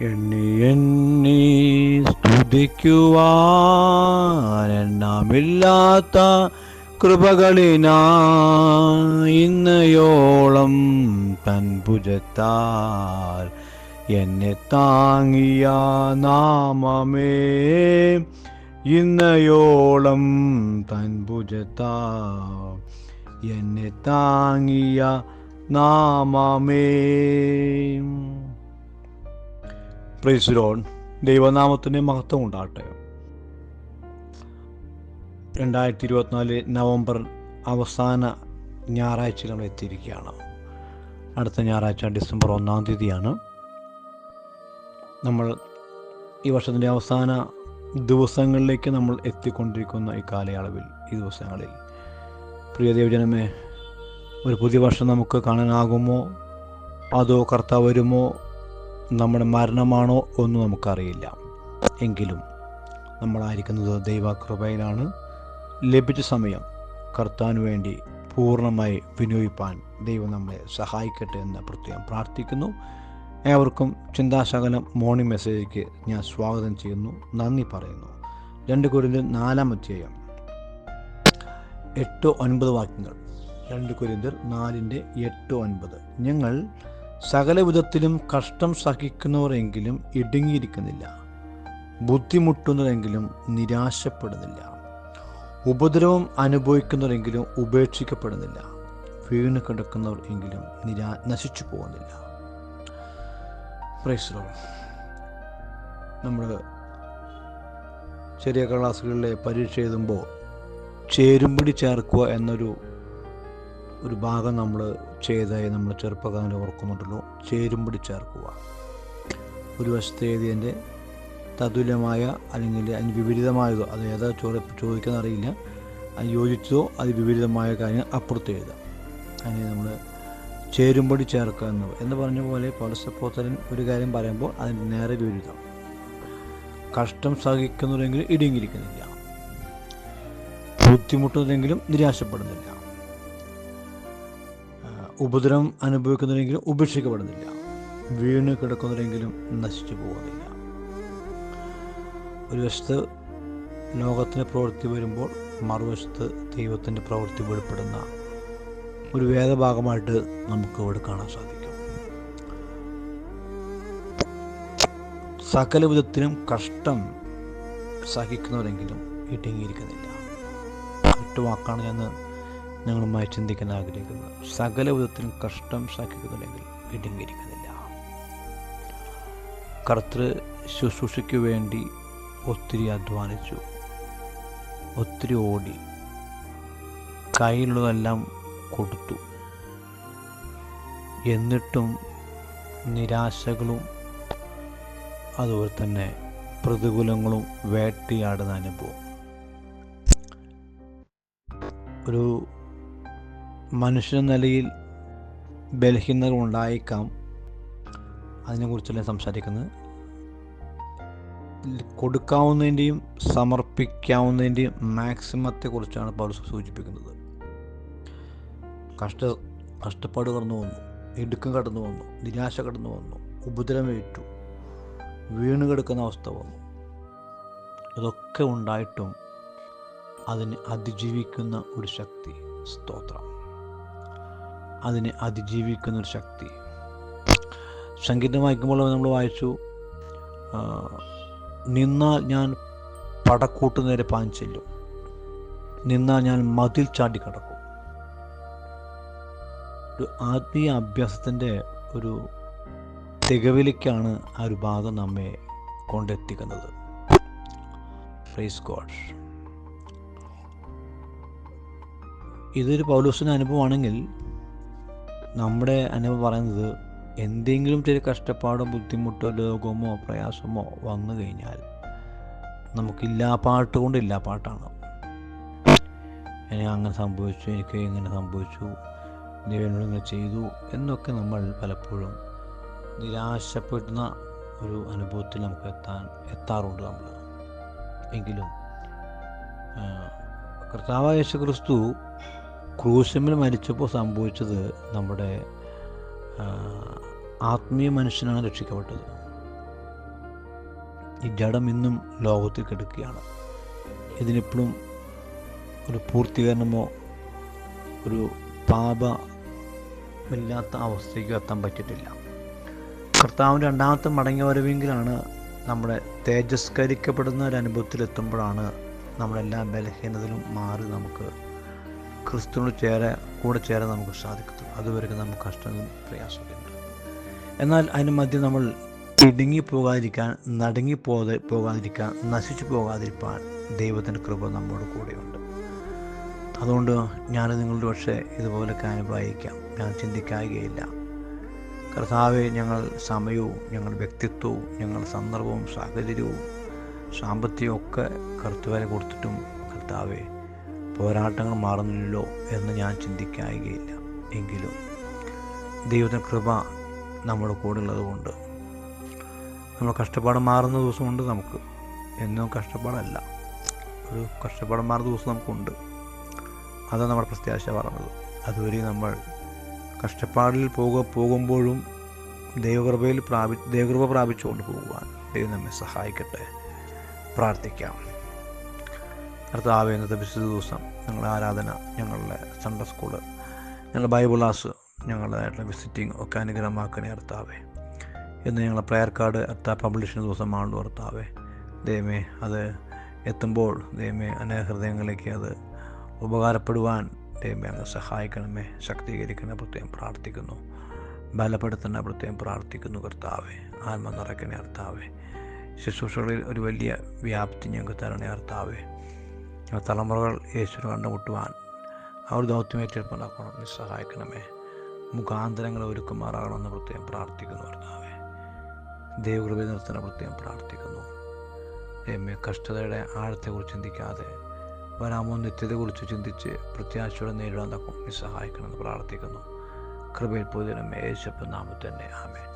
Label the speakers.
Speaker 1: എണ്ണി എണ്ണി സ്തുതിക്കുവാനെണ്ണമില്ലാത്ത കൃപകളിനാ ഇന്നയോളം തൻ ഭുജത്താൽ എന്നെ താങ്ങിയ നാമമേ ഇന്നയോളം തൻ ഭുജത്താൽ എന്നെ താങ്ങിയ നാമമേ. പ്രൈസുലോൺ ദൈവനാമത്തിന് മഹത്വം ഉണ്ടാകട്ടെ. രണ്ടായിരത്തി ഇരുപത്തിനാല് നവംബർ അവസാന ഞായറാഴ്ച നമ്മൾ എത്തിയിരിക്കുകയാണ്. അടുത്ത ഞായറാഴ്ച ഡിസംബർ ഒന്നാം തീയതിയാണ്. നമ്മൾ ഈ വർഷത്തിന്റെ അവസാന ദിവസങ്ങളിലേക്ക് നമ്മൾ എത്തിക്കൊണ്ടിരിക്കുന്ന ഈ കാലയളവിൽ ഈ ദിവസങ്ങളിൽ. പ്രിയ ദൈവജനമേ ഒരു പുതിയ വർഷം നമുക്ക് കാണാനാകുമോ? അതോ കർത്താവ് വരുമോ? നമ്മുടെ മരണമാണോ ഒന്നും നമുക്കറിയില്ല. എങ്കിലും നമ്മളായിരിക്കുന്നത് ദൈവകൃപയിലാണ്. ലഭിച്ച സമയം കർത്താൻ വേണ്ടി പൂർണമായി വിനിയോഗിപ്പാൻ ദൈവം നമ്മളെ സഹായിക്കട്ടെ എന്ന് പ്രത്യേകം പ്രാർത്ഥിക്കുന്നു. ഏവർക്കും ചിന്താശകലം മോർണിംഗ് മെസ്സേജിലേക്ക് ഞാൻ സ്വാഗതം ചെയ്യുന്നു. നന്ദി പറയുന്നു. രണ്ട് കുരിന്തിൽ നാലാം അധ്യായം. എട്ട് ഒൻപത് വാക്യങ്ങൾ. രണ്ട് കുരിന്തിർ നാലിന്റെ എട്ട് ഒൻപത്. ഞങ്ങൾ സകല വിധത്തിലും കഷ്ടം സഹിക്കുന്നവരെങ്കിലും ഇടുങ്ങിയിരിക്കുന്നില്ല. ബുദ്ധിമുട്ടുന്നവരെങ്കിലും നിരാശപ്പെടുന്നില്ല. ഉപദ്രവം അനുഭവിക്കുന്നവരെങ്കിലും ഉപേക്ഷിക്കപ്പെടുന്നില്ല. വീണ് കിടക്കുന്നവർ എങ്കിലും നിരാ നശിച്ചു പോകുന്നില്ല. നമ്മൾ ചെറിയ ക്ലാസ്സുകളിലെ പരീക്ഷ എഴുതുമ്പോൾ ചേരുംപിടി ചേർക്കുക എന്നൊരു ഒരു ഭാഗം നമ്മൾ ചെയ്തായി നമ്മൾ ചെറുപ്പകാലം ഓർക്കുന്നുണ്ടല്ലോ. ചേരുമ്പടി ചേർക്കുക. ഒരു വശത്ത് എഴുതിയതിന്റെ തതുല്യമായ അല്ലെങ്കിൽ അതിന് വിപരീതമായതോ അത് ഏതാ ചോ ചോദിക്കാൻ അറിയില്ല. അത് യോജിച്ചതോ അത് വിപരീതമായ കാര്യം അപ്പുറത്ത് എഴുതാം അതിന് നമ്മൾ ചേരുംപടി ചേർക്കുക എന്ന് എന്ന് പറഞ്ഞ പോലെ പൗരസപ്പോത്തലൻ ഒരു കാര്യം പറയുമ്പോൾ അതിന് നേരെ വിപരീതം. കഷ്ടം സഹിക്കുന്നുണ്ടെങ്കിൽ ഇടുങ്ങിയിരിക്കുന്നില്ല ബുദ്ധിമുട്ടുന്നില്ലെങ്കിലും നിരാശപ്പെടുന്നില്ല. ഉപദ്രവം അനുഭവിക്കുന്നവരെങ്കിലും ഉപേക്ഷിക്കപ്പെടുന്നില്ല. വീണ് കിടക്കുന്നവരെങ്കിലും നശിച്ചു പോകുന്നില്ല ഒരു വശത്ത് ലോകത്തിന്റെ പ്രവൃത്തി വരുമ്പോൾ മറുവശത്ത് ദൈവത്തിന്റെ പ്രവൃത്തി വെളിപ്പെടുന്ന ഒരു വേദഭാഗമായിട്ട് നമുക്ക് ഇവിടെ കാണാൻ സാധിക്കും. സകല വിധത്തിലും കഷ്ടം സഹിക്കുന്നവരെങ്കിലും ഇടുങ്ങിയിരിക്കുന്നില്ല. ഒറ്റ ഞാൻ ഞങ്ങളുമായി ചിന്തിക്കാൻ ആഗ്രഹിക്കുന്നു. സകല വിധത്തിലും കഷ്ടം സഹിക്കുന്നില്ലെങ്കിൽ ഇടുങ്ങിയിരിക്കുന്നില്ല. കർത്തൃ ശുശ്രൂഷയ്ക്ക് വേണ്ടി ഒത്തിരി അധ്വാനിച്ചു. ഒത്തിരി ഓടി. കയ്യിലുള്ളതെല്ലാം കൊടുത്തു. എന്നിട്ടും നിരാശകളും അതുപോലെ തന്നെ പ്രതികൂലങ്ങളും വേട്ടയാടുന്ന അനുഭവം. ഒരു മനുഷ്യ നിലയിൽ ബലഹീനതകൾ ഉണ്ടായേക്കാം അതിനെക്കുറിച്ചല്ല സംസാരിക്കുന്നത്? കൊടുക്കാവുന്നതിന്റെയും സമർപ്പിക്കാവുന്നതിന്റെയും മാക്സിമത്തെക്കുറിച്ചാണ് പൗലോസ് സൂചിപ്പിക്കുന്നത്. കഷ്ട കഷ്ടപ്പാട് കടന്നു വന്നു. ഇടുക്കം കടന്നു വന്നു. നിരാശ കടന്നു വന്നു. ഉപദ്രവമേറ്റു വീണ് കിടക്കുന്ന അവസ്ഥ വന്നു. ഇതൊക്കെ ഉണ്ടായിട്ടും അതിനെ അതിജീവിക്കുന്ന ഒരു ശക്തി സ്തോത്രം. അതിനെ അതിജീവിക്കുന്ന ഒരു ശക്തി. സംഗീതം വായിക്കുമ്പോൾ നമ്മൾ വായിച്ചു നിന്നാൽ ഞാൻ പടക്കൂട്ട് നേരെ പാഞ്ചെല്ലും നിന്നാൽ ഞാൻ മതിൽ ചാടി കടക്കും. ഒരു ആത്മീയ അഭ്യാസത്തിന്റെ ഒരു തികവിലേക്കാണ് ആ ഒരു ഭാഗം നമ്മെ കൊണ്ടെത്തിക്കുന്നത്. ഫ്രൈസ് ഗോഡ് ഇതൊരു പൗലോസിന്റെ അനുഭവമാണെങ്കിൽ നമ്മുടെ അനുഭവം പറയുന്നത് എന്തെങ്കിലും ചെറിയ കഷ്ടപ്പാടോ ബുദ്ധിമുട്ടോ രോഗമോ പ്രയാസമോ വന്നു കഴിഞ്ഞാൽ നമുക്കില്ലാ പാട്ട് കൊണ്ട് ഇല്ലാ പാട്ടാണ്. എനിക്ക് അങ്ങനെ സംഭവിച്ചു എനിക്ക് ഇങ്ങനെ സംഭവിച്ചു ദൈവനോട് ഇങ്ങനെ ചെയ്തു എന്നൊക്കെ നമ്മൾ പലപ്പോഴും നിരാശപ്പെടുന്ന ഒരു അനുഭവത്തിൽ നമുക്ക് എത്താൻ എത്താറുണ്ട് നമ്മൾ. എങ്കിലും കർത്താവ് യേശു ക്രിസ്തു ക്രൂശമിൽ മരിച്ചപ്പോൾ സംഭവിച്ചത് നമ്മുടെ ആത്മീയ മനുഷ്യനാണ് രക്ഷിക്കപ്പെട്ടത്. ഈ ജഡം ഇന്നും ലോകത്തിൽ കിടക്കുകയാണ്. ഇതിനെപ്പോഴും ഒരു പൂർത്തീകരണമോ ഒരു പാപമില്ലാത്ത അവസ്ഥയ്ക്കോ എത്താൻ പറ്റിയിട്ടില്ല. കർത്താവിന്റെ രണ്ടാമത്തെ മടങ്ങി വരവെങ്കിലാണ് നമ്മുടെ തേജസ്കരിക്കപ്പെടുന്ന ഒരു അനുഭവത്തിലെത്തുമ്പോഴാണ് നമ്മളെല്ലാ ബലഹീനതയിലും മാറി നമുക്ക് ക്രിസ്തുവിനോട് ചേരാൻ കൂടെ ചേരാൻ നമുക്ക് സാധിക്കത്തുള്ളൂ. അതുവരെ നമുക്ക് കഷ്ടങ്ങളും പ്രയാസമൊക്കെയുണ്ട് എന്നാൽ അതിന് മധ്യം നമ്മൾ ഇടുങ്ങി പോകാതിരിക്കാൻ നടുങ്ങി പോ പോകാതിരിക്കാൻ നശിച്ചു പോകാതിരിക്കാൻ ദൈവത്തിന്റെ കൃപ നമ്മോട് കൂടെയുണ്ട്. അതുകൊണ്ട് ഞാൻ നിങ്ങളുടെ പക്ഷേ ഇതുപോലൊക്കെ അനുഭവിക്കാം. ഞാൻ ചിന്തിക്കാകുകയില്ല കർത്താവെ ഞങ്ങൾ സമയവും ഞങ്ങൾ വ്യക്തിത്വവും ഞങ്ങൾ സന്ദർഭവും സാഹചര്യവും സാമ്പത്തികവും ഒക്കെ കർത്തുവരെ കൊടുത്തിട്ടും കർത്താവെ പോരാട്ടങ്ങൾ മാറുന്നില്ലല്ലോ എന്ന് ഞാൻ ചിന്തിക്കായികയില്ല. എങ്കിലും ദൈവത്തിന്റെ കൃപ നമ്മുടെ കൂടെ ഉള്ളതുകൊണ്ട് നമ്മൾ കഷ്ടപ്പാട് മാറുന്ന ദിവസമുണ്ട് നമുക്ക്. എന്നും കഷ്ടപ്പാടല്ല. ഒരു കഷ്ടപ്പാട് മാറുന്ന ദിവസം നമുക്കുണ്ട്. അതാണ് നമ്മുടെ പ്രത്യാശ പറഞ്ഞത്. അതുവരെ നമ്മൾ കഷ്ടപ്പാടിൽ പോക പോകുമ്പോഴും ദൈവകൃപയിൽ പ്രാപി ദൈവകൃപ പ്രാപിച്ചുകൊണ്ട് പോകുവാൻ ദൈവം നമ്മെ സഹായിക്കട്ടെ. പ്രാർത്ഥിക്കാം. കർത്താവ് ഇന്നത്തെ വിശുദ്ധ ദിവസം ഞങ്ങളുടെ ആരാധന ഞങ്ങളുടെ സൺഡേ സ്കൂൾ ഞങ്ങളുടെ ബൈബിൾ ക്ലാസ് ഞങ്ങളുടേതായിട്ടുള്ള വിസിറ്റിംഗ് ഒക്കെ അനുഗ്രഹമാക്കണേ കർത്താവേ. ഇന്ന് ഞങ്ങളുടെ പ്രയർ കാർഡ് എത്താ പബ്ലിഷിന് ദിവസമാണല്ലോ കർത്താവേ. ദൈവമേ അത് എത്തുമ്പോൾ ദൈവമേ അനേക ഹൃദയങ്ങളിലേക്ക് അത് ഉപകാരപ്പെടുവാൻ ദൈവമേ അങ്ങ് സഹായിക്കണമേ ശക്തീകരിക്കണേ പ്രത്യേകം പ്രാർത്ഥിക്കുന്നു. ബലപ്പെടുത്തണ പ്രത്യേകം പ്രാർത്ഥിക്കുന്നു കർത്താവെ. ആത്മ നിറയ്ക്കണേ കർത്താവെ. ശുശ്രൂഷകളിൽ ഒരു വലിയ വ്യാപ്തി ഞങ്ങൾക്ക് തരണേ കർത്താവെ. തലമുറകൾ യേശുവിനെ കണ്ടുമുട്ടുവാൻ അവർ ദൗത്യമേറ്റെടുപ്പുണ്ടാക്കണം നീ സഹായിക്കണമേ മുഖാന്തരങ്ങൾ ഒരുക്കുമാറാകണമെന്ന് പ്രത്യേകം പ്രാർത്ഥിക്കുന്നു കർത്താവെ. ദൈവകൃപ നിർത്തണ പ്രത്യേകം പ്രാർത്ഥിക്കുന്നു. എമ്മെ കഷ്ടതയുടെ ആഴത്തെക്കുറിച്ച് ചിന്തിക്കാതെ വരാമോ നിത്യതയെക്കുറിച്ച് ചിന്തിച്ച് പ്രത്യാശയോടെ നേരിടാൻ തക്കും നീ സഹായിക്കണമെന്ന് പ്രാർത്ഥിക്കുന്നു. കൃപയിൽ പൊതുജനം യേശപ്പ നാമത്തന്നെ ആമേ